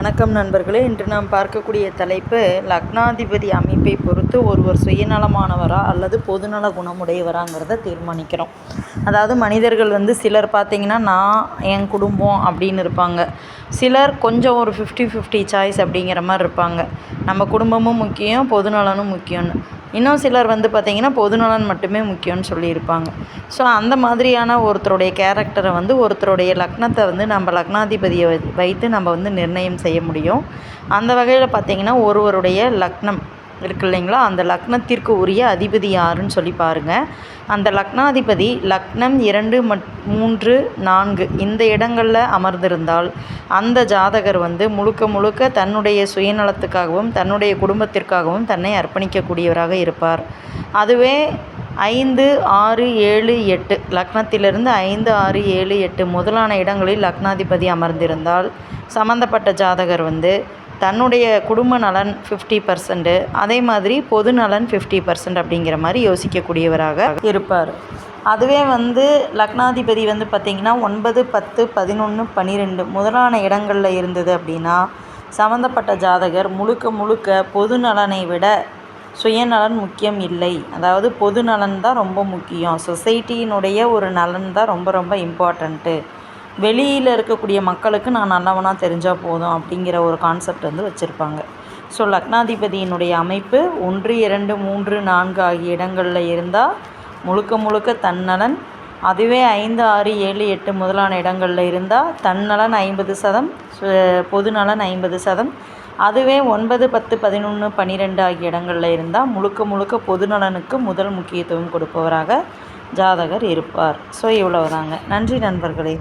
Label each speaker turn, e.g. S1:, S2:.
S1: வணக்கம் நண்பர்களே. இன்று நாம் பார்க்கக்கூடிய தலைப்பு லக்னாதிபதி அமைப்பை பொறுத்து ஒருவர் சுயநலமானவரா அல்லது பொதுநல குணமுடையவராங்கிறத தீர்மானிக்கிறோம். அதாவது மனிதர்கள் வந்து சிலர் பார்த்திங்கன்னா நான் என் குடும்பம் அப்படின்னு இருப்பாங்க. சிலர் கொஞ்சம் ஒரு ஃபிஃப்டி ஃபிஃப்டி சாய்ஸ் அப்படிங்கிற மாதிரி இருப்பாங்க. நம்ம குடும்பமும் முக்கியம் பொதுநலனும் முக்கியம்னு. இன்னும் சிலர் வந்து பார்த்திங்கன்னா பொதுநலன் மட்டுமே முக்கியம்னு சொல்லியிருப்பாங்க. ஸோ அந்த மாதிரியான ஒருத்தருடைய கேரக்டரை வந்து ஒருத்தருடைய லக்னத்தை வந்து நம்ம லக்னாதிபதியை வைத்து நம்ம வந்து நிர்ணயம் செய்ய முடியும். அந்த வகையில் பார்த்திங்கன்னா ஒருவருடைய லக்னம் இருக்கு இல்லைங்களா? அந்த லக்னத்திற்கு உரிய அதிபதி யாருன்னு சொல்லி பாருங்கள் அந்த லக்னாதிபதி லக்னம் இரண்டு மட் மூன்று நான்கு இந்த இடங்களில் அமர்ந்திருந்தால் அந்த ஜாதகர் வந்து முழுக்க முழுக்க தன்னுடைய சுயநலத்துக்காகவும் தன்னுடைய குடும்பத்திற்காகவும் தன்னை அர்ப்பணிக்கக்கூடியவராக இருப்பார். அதுவே ஐந்து ஆறு ஏழு எட்டு லக்னத்திலிருந்து ஐந்து ஆறு ஏழு எட்டு முதலான இடங்களில் லக்னாதிபதி அமர்ந்திருந்தால் சம்மந்தப்பட்ட ஜாதகர் வந்து தன்னுடைய குடும்ப நலன் ஃபிஃப்டி பர்சன்ட்டு அதே மாதிரி பொது நலன் ஃபிஃப்டி பர்சன்ட் அப்படிங்கிற மாதிரி யோசிக்கக்கூடியவராக இருப்பார். அதுவே வந்து லக்னாதிபதி வந்து பார்த்திங்கன்னா ஒன்பது பத்து பதினொன்று பன்னிரெண்டு முதலான இடங்களில் இருந்தது அப்படின்னா சம்மந்தப்பட்ட ஜாதகர் முழுக்க முழுக்க பொது நலனை விட சுயநலன் முக்கியம் இல்லை. அதாவது பொது நலன் தான் ரொம்ப முக்கியம். சொசைட்டியினுடைய ஒரு நலன் தான் ரொம்ப ரொம்ப இம்பார்ட்டண்ட்டு வெளியில் இருக்கக்கூடிய மக்களுக்கு நான் நல்லவனாக தெரிஞ்சால் போதும் அப்படிங்கிற ஒரு கான்செப்ட் வந்து வச்சுருப்பாங்க. ஸோ லக்னாதிபதியினுடைய அமைப்பு ஒன்று இரண்டு மூன்று நான்கு ஆகிய இடங்களில் இருந்தால் முழுக்க முழுக்க தன்னலன் அதுவே ஐந்து ஆறு ஏழு எட்டு முதலான இடங்களில் இருந்தால் தன்னலன் ஐம்பது சதம் பொதுநலன் ஐம்பது சதம் அதுவே ஒன்பது பத்து பதினொன்று பன்னிரெண்டு ஆகிய இடங்களில் இருந்தால் முழுக்க முழுக்க பொதுநலனுக்கு முதல் முக்கியத்துவம் கொடுப்பவராக ஜாதகர் இருப்பார். ஸோ இவ்வளவுதாங்க. நன்றி நண்பர்களே.